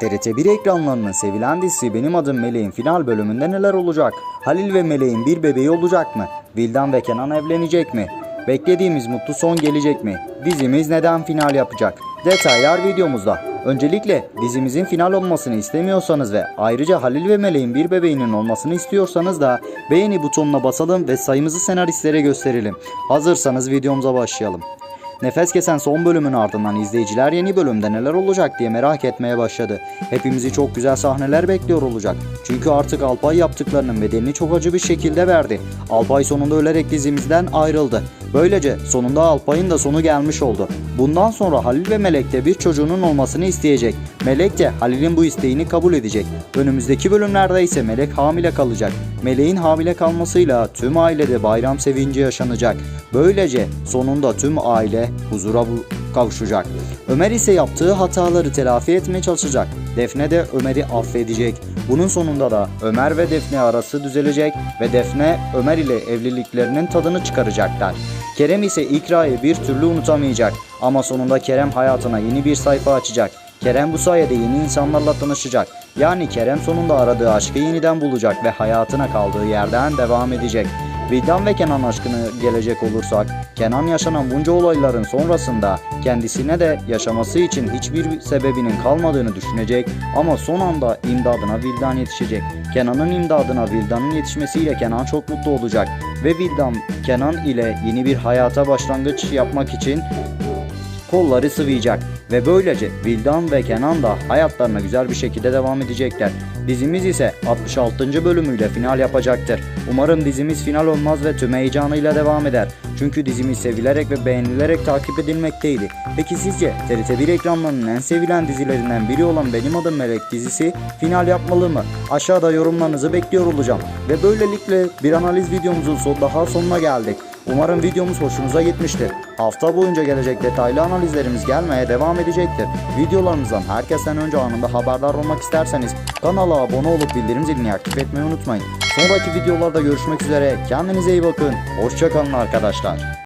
TRT1 ekranlarının sevilen dizisi Benim Adım Meleğin final bölümünde neler olacak? Halil ve Meleğin bir bebeği olacak mı? Vildan ve Kenan evlenecek mi? Beklediğimiz mutlu son gelecek mi? Dizimiz neden final yapacak? Detaylar videomuzda. Öncelikle dizimizin final olmasını istemiyorsanız ve ayrıca Halil ve Meleğin bir bebeğinin olmasını istiyorsanız da beğeni butonuna basalım ve sayımızı senaristlere gösterelim. Hazırsanız videomuza başlayalım. Nefes kesen son bölümün ardından izleyiciler yeni bölümde neler olacak diye merak etmeye başladı. Hepimizi çok güzel sahneler bekliyor olacak. Çünkü artık Alpay yaptıklarının bedelini çok acı bir şekilde verdi. Alpay sonunda ölerek dizimizden ayrıldı. Böylece sonunda Alpay'ın da sonu gelmiş oldu. Bundan sonra Halil ve Melek de bir çocuğunun olmasını isteyecek. Melek de Halil'in bu isteğini kabul edecek. Önümüzdeki bölümlerde ise Melek hamile kalacak. Meleğin hamile kalmasıyla tüm ailede bayram sevinci yaşanacak. Böylece sonunda tüm aile huzura kavuşacak. Ömer ise yaptığı hataları telafi etmeye çalışacak. Defne de Ömer'i affedecek. Bunun sonunda da Ömer ve Defne arası düzelecek ve Defne Ömer ile evliliklerinin tadını çıkaracaklar. Kerem ise İkra'yı bir türlü unutamayacak ama sonunda Kerem hayatına yeni bir sayfa açacak. Kerem bu sayede yeni insanlarla tanışacak. Yani Kerem sonunda aradığı aşkı yeniden bulacak ve hayatına kaldığı yerden devam edecek. Vildan ve Kenan aşkını gelecek olursak, Kenan yaşanan bunca olayların sonrasında kendisine de yaşaması için hiçbir sebebinin kalmadığını düşünecek ama son anda imdadına Vildan yetişecek. Kenan'ın imdadına Vildan'ın yetişmesiyle Kenan çok mutlu olacak ve Vildan Kenan ile yeni bir hayata başlangıç yapmak için kolları sıvayacak ve böylece Vildan ve Kenan da hayatlarına güzel bir şekilde devam edecekler. Dizimiz ise 66. bölümüyle final yapacaktır. Umarım dizimiz final olmaz ve tüm heyecanıyla devam eder. Çünkü dizimiz sevilerek ve beğenilerek takip edilmekteydi. Peki sizce TRT1 ekranlarının en sevilen dizilerinden biri olan Benim Adım Melek dizisi final yapmalı mı? Aşağıda yorumlarınızı bekliyor olacağım. Ve böylelikle bir analiz videomuzun daha sonuna geldik. Umarım videomuz hoşunuza gitmiştir. Hafta boyunca gelecek detaylı analizlerimiz gelmeye devam edecektir. Videolarımızdan herkesten önce anında haberdar olmak isterseniz kanala abone olup bildirim zilini aktif etmeyi unutmayın. Sonraki videolarda görüşmek üzere. Kendinize iyi bakın. Hoşçakalın arkadaşlar.